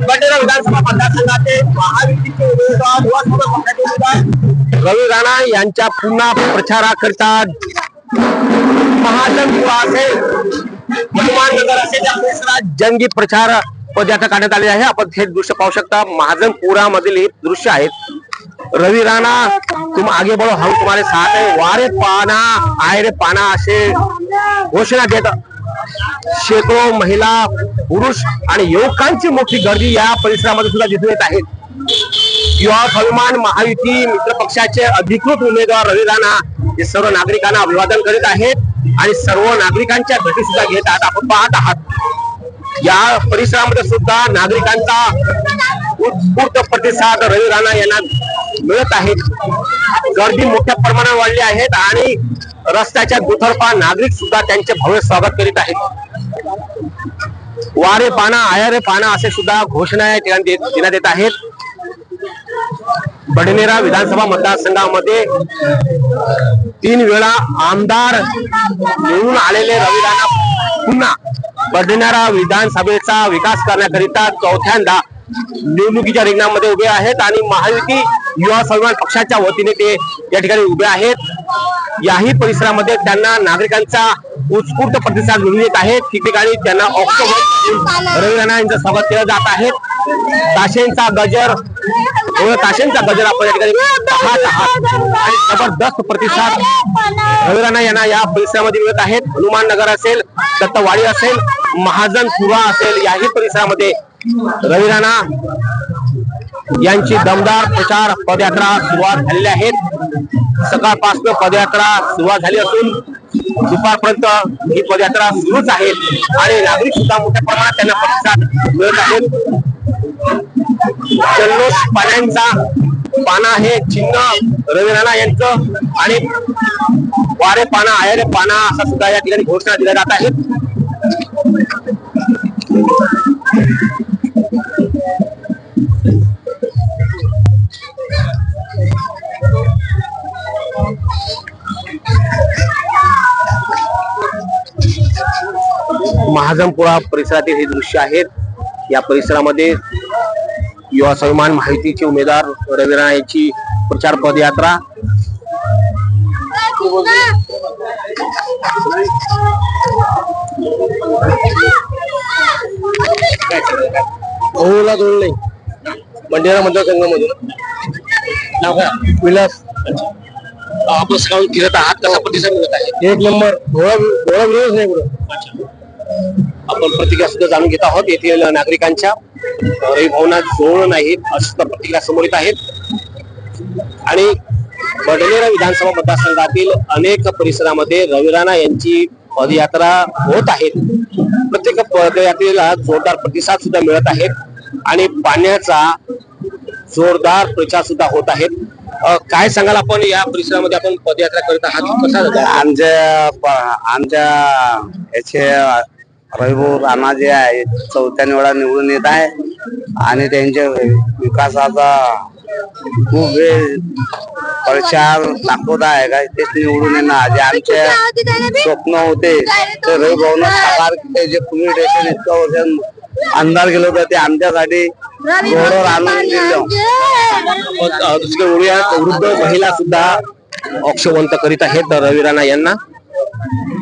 बंडेरा विधानसभा मतदारसंघाचे महायुतीचे उमेदवार युवा पक्षाचे उमेदवार. रवी राणा यांच्या पुन्हा प्रचाराकरिता महाजनपुरा असेल हनुमाननगर असेल या परिसरात जंगी प्रचार पदयात्रा काढण्यात आली आहे. आपण हे दृश्य पाहू शकता. महाजनपुरा मधील हे दृश्य आहेत रवी राणा तुम आगे बढ़ो हम तुम्हारे साथ है. वारे पाना आय रे पाना असे घोषणा देत शेकडो महिला पुरुष आणि युवकांची मोठी गर्दी या परिसरामध्ये सुद्धा दिसून येत आहेत युवा स्वाभिमान महायुती मित्र पक्षाचे अधिकृत उमेदवार रवी राणा हे सर्व नागरिकांना अभिवादन करीत आहेत आणि सर्व नागरिकांच्या भेटी सुद्धा घेत आहात आपण पाहत आहात. या परिसरामध्ये सुद्धा नागरिकांचा उत्स्फूर्त प्रतिसाद रवी राणा यांना मिळत आहे. गर्दी मोठ्या प्रमाणात वाढली आहेत आणि रस्त्याच्या दुतर्फा नागरिक सुद्धा त्यांचे भव्य स्वागत करीत आहेत. वारे पाना आयारे पाना असे सुद्धा घोषणा या देत- देण्यात येत आहेत. बडनेरा विधानसभा मतदारसंघामध्ये तीन वेळा आमदार निवडून आलेले रवी राणा पुन्हा बडनेरा विधानसभेचा विकास करण्याकरिता चौथ्यांदा निवडणुकीच्या रिंगणामध्ये उभे आहेत आणि महायुती युवा स्वाभिमान पक्षाच्या वतीने ते या ठिकाणी उभे आहेत. याही परिसरामध्ये त्यांना नागरिकांचा उत्स्फूर्त प्रतिसाद मिळून येत आहे. ठिकठिकाणी त्यांना ऑक्टोबर रवी राणा यांचं स्वागत केलं जात आहे. ताशेंचा गजर हो, ताशेंचा गजर आपण या ठिकाणी पाहत आहात. आणि जबरदस्त प्रतिसाद रवी राणा यांना या परिसरामध्ये मिळत आहेत. हनुमान नगर असेल दत्तवाडी असेल महाजनपुरा असेल याही परिसरामध्ये रवी राणा यांची दमदार प्रचार पदयात्रा सुरुवात झालेल्या आहेत सकाळपासून पदयात्रा सुरुवात झाली असून दुपारपर्यंत ही पदयात्रा सुरूच आहे आणि नागरिक सुद्धा मोठ्या प्रमाणात त्यांना प्रतिसाद मिळत आहेत जल्लोष पाण्यांचा पाना हे चिन्ह रवी राणा यांचं आणि वारे पाना आयरे पाना असा सुद्धा या ठिकाणी घोषणा दिल्या जात आहेत. महाजनपुरा परिसरातील हे दृश्य आहेत. या परिसरामध्ये युवा स्वाभिमान माहितीचे उमेदवार रवी राणा यांची प्रचार पदयात्रा दोन नाही मंडेरा मतदारसंघामधून विलास. आपण सकाळून फिरत आहात. कसा प्रतिसाद मिळत आहे? एक नंबर. डोळा डोळा विरोध नाही कुठं आपण प्रतिक्रिया सुद्धा जाणून घेत आहोत. येथील नागरिकांच्या भवनात जोड नाहीत सुद्धा प्रतिक्रिया समोर येत आहेत. आणि बडनेरा विधानसभा मतदारसंघातील अनेक परिसरामध्ये रवी राणा यांची पदयात्रा होत आहेत. प्रत्येक पदयात्रेला जोरदार प्रतिसाद सुद्धा मिळत आहेत आणि पाण्याचा जोरदार प्रचार सुद्धा होत आहेत. काय सांगाल आपण? या परिसरामध्ये आपण पदयात्रा करत आहात. कसा आमच्या आमच्या याचे रविभाऊ राणा जे आहे. चौथ्या वेळा निवडून येत आहे. आणि त्यांच्या विकासाचा खूप वेळ प्रचार दाखवत आहे का? तेच निवडून येणार. जे आमचे स्वप्न होते ते रविभाऊन साकार केले. जे पोलीस इतकं वर्ष अंधार गेलं होतं ते आमच्यासाठी रोडवर आणून दिलं. अ, वृद्ध महिला सुद्धा अक्षवंत करीत आहेत. रवी राणा यांना.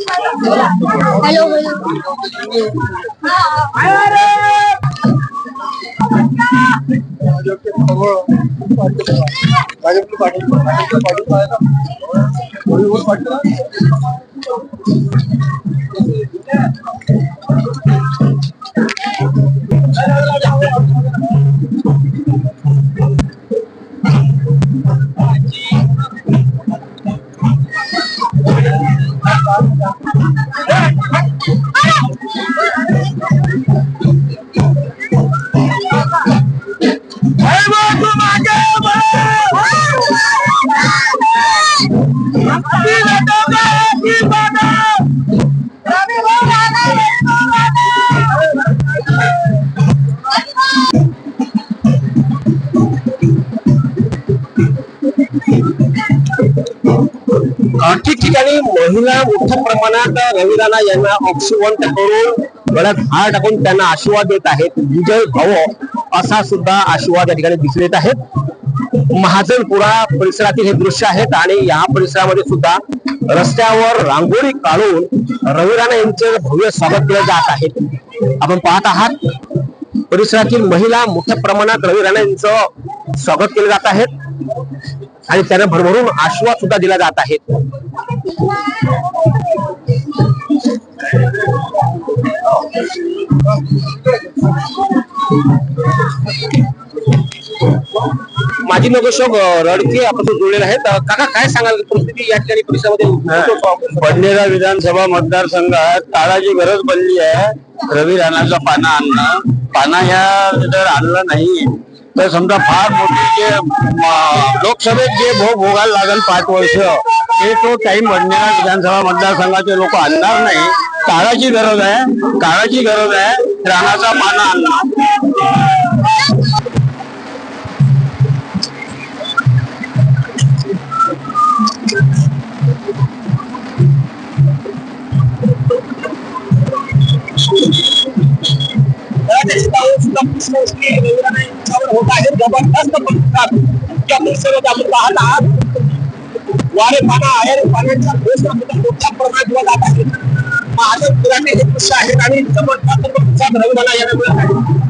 हॅलो. मागे ठिकठिकाणी महिला मोठ्या प्रमाणात रवी राणा यांना अक्षुवंत करून गळ्यात हार टाकून त्यांना आशीर्वाद देत आहेत. विजय भव असा सुद्धा आशीर्वाद या ठिकाणी दिसून येत आहेत. महाजनपुरा परिसरातील हे दृश्य आहेत आणि या परिसरामध्ये सुद्धा रस्त्यावर रांगोळी काढून रवी राणा यांचे भव्य स्वागत केले जात आहे. आपण पाहत आहात परिसरातील महिला मोठ्या प्रमाणात रवी राणा यांचं स्वागत केले जात आहेत आणि त्यांना भरभरून आशीर्वाद सुद्धा दिला जात आहेत माजी नगरसेवक रडके आपण जोडलेले आहेत. काका काय सांगाल? परिस्थिती या ठिकाणी परिसरामध्ये बडनेरा विधानसभा मतदारसंघात काळाची गरज बनली आहे. रवी राणाचा पाना आणणं. पाना या जर आणलं नाही तर समजा फार मोठी जे लोकसभेत जे भोग भोगायला लागेल पाच वर्ष ते तो टाइम बडनेरा विधानसभा मतदारसंघाचे लोक आणणार नाही. काळाची गरज आहे काळाची गरज आहे रानाचा पाना आणणं होत आहे जबरदस्त प्रतिसाद या परिसरात आपण पाहत आहात. वारे पाना आहे पाण्याच्या घोषणा सुद्धा मोठ्या प्रमाणात दिला जात आहे. महाजन पुराणे हे दृश्य आहेत आणि जबरदस्त प्रतिसाद रविवाला याला मिळत आहे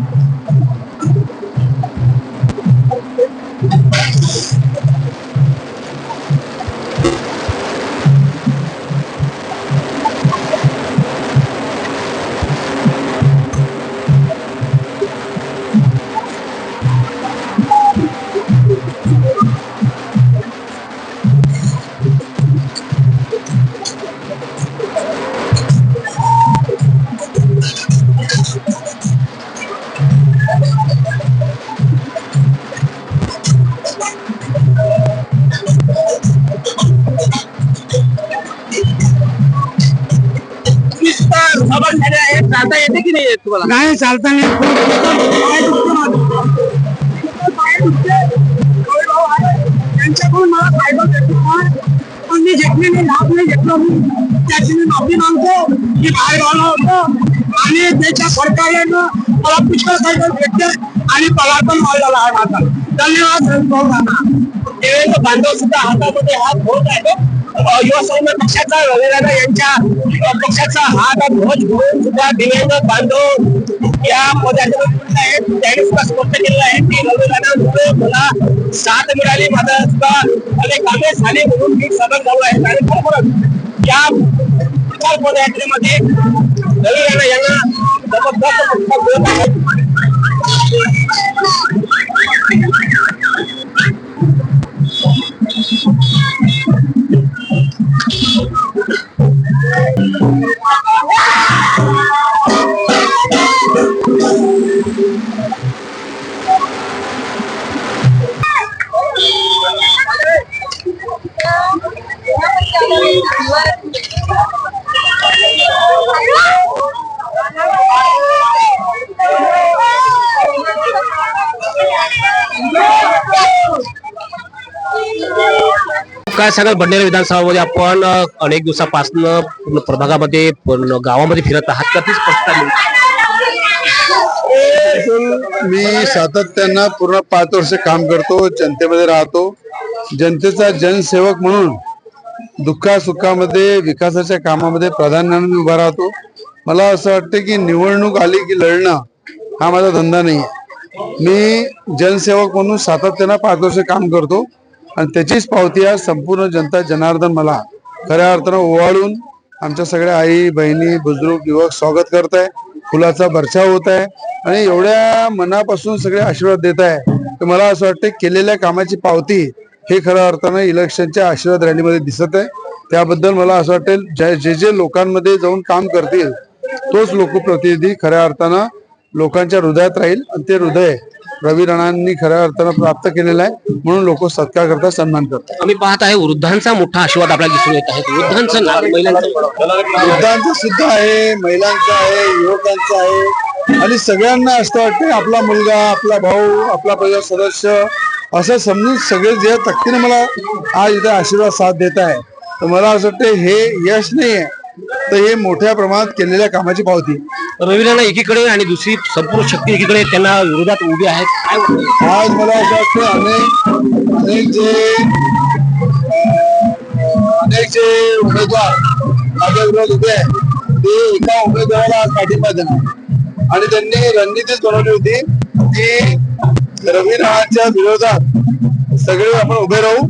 नाही येत तुम्हाला नाही चालता नाही. त्यांच्याकडून मला फायदा भेटतो पण मी घेतलेली लाभ नाही घेतला मी त्याची मी माफी मागतो. की बाहेर आलो होतो. आणि त्याच्या सरकारनं मला पुष्कळ सायकल भेटते आणि पगार पण वाढलेला आहे माझा. धन्यवाद भाऊ देवेंद्र सुद्धा हातामध्ये हात होत आहे. युवा युवासैन्य पक्षाचा रविराणा यांच्या पक्षाचा हात ध्वज घेऊन सुद्धा देवेंद्र बांधव या पदाधिकारी आहेत त्यांनी सुद्धा स्पष्ट केलेलं आहे की रविराणामुळे मला साथ मिळाली माझा सुद्धा अनेक कामे झाली म्हणून मी सदन झालो आहे. आणि खरोखरच या प्रचार पदयात्रेमध्ये रविराणा यांना जबरदस्त काय सांगाल बडनेरा विधानसभामध्ये आपण अनेक दिवसापासून पूर्ण प्रभागामध्ये पूर्ण गावामध्ये फिरत आहात. का तीच प्रतिसाद मी सातत्यानं पूर्ण पाच वर्ष काम करतो जनतेमध्ये राहतो. जनतेचा जनसेवक म्हणून दुःखा सुखामध्ये विकासाच्या कामामध्ये प्राधान्याने मी उभा राहतो. मला असं वाटतं की निवडणूक आली की लढणं हा माझा धंदा नाही मी जनसेवक म्हणून सातत्यानं पाच वर्ष काम करतो आणि त्याचीच पावती आज संपूर्ण जनता जनार्दन मला खऱ्या अर्थानं ओवाळून आमच्या सगळ्या आई बहिणी बुजुर्ग युवक स्वागत करत आहे फुलाचा बरछाव होत आहे आणि एवढ्या मनापासून सगळे आशीर्वाद देत आहे. तर मला असं वाटतं केलेल्या कामाची पावती हे खऱ्या अर्थानं इलेक्शनच्या आशीर्वाद रॅलीमध्ये दिसत आहे. त्याबद्दल मला असं वाटेल जे जे जे लोकांमध्ये जाऊन काम करतील तोच लोकप्रतिनिधी खऱ्या अर्थानं लोकांच्या हृदयात राहील आणि ते हृदय रवी राणांनी खऱ्या अर्थानं प्राप्त केलेलं आहे म्हणून लोक सत्कार करतात सन्मान करतात. आम्ही पाहत आहे वृद्धांचा मोठा आशीर्वाद आपल्याला दिसून येत आहे. वृद्धांचं नाव वृद्धांचं सुद्धा आहे महिलांचं आहे युवकांचं आहे. आणि सगळ्यांना असं वाटतं आपला मुलगा आपला भाऊ आपला परिवार सदस्य असं समजून सगळे जे ताकदीने मला आज इथे आशीर्वाद साथ देत आहे तर मला असं वाटतं हे यश नाही आहे तर हे मोठ्या प्रमाणात केलेल्या कामाची पावती. रवी राणा एकीकडे आणि दुसरी संपूर्ण शक्ती एकीकडे त्यांना विरोधात उभी आहेत? आज मला असं वाटतं अनेक अनेक जे अनेक जे उमेदवार माझ्या विरोधात उभे आहे ते एका उमेदवाराला पाठिंबा देणार. आणि त्यांनी रणनीतीच बनवली होती की रवीनाच्या विरोधात सगळे आपण उभे राहू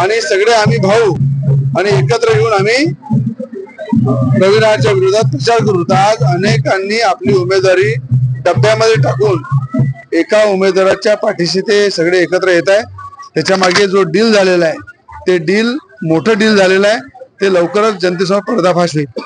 आणि सगळे आम्ही भाऊ आणि एकत्र येऊन आम्ही रवीनाच्या विरोधात प्रचार करू. आज अनेकांनी आपली उमेदवारी डब्यामध्ये टाकून एका उमेदवाराच्या पाठीशी ते सगळे एकत्र येत आहे. त्याच्यामागे जो डील झालेला आहे ते डील मोठं डील झालेलं आहे. ते लवकरच जनतेसमोर पर्दाफाश होईल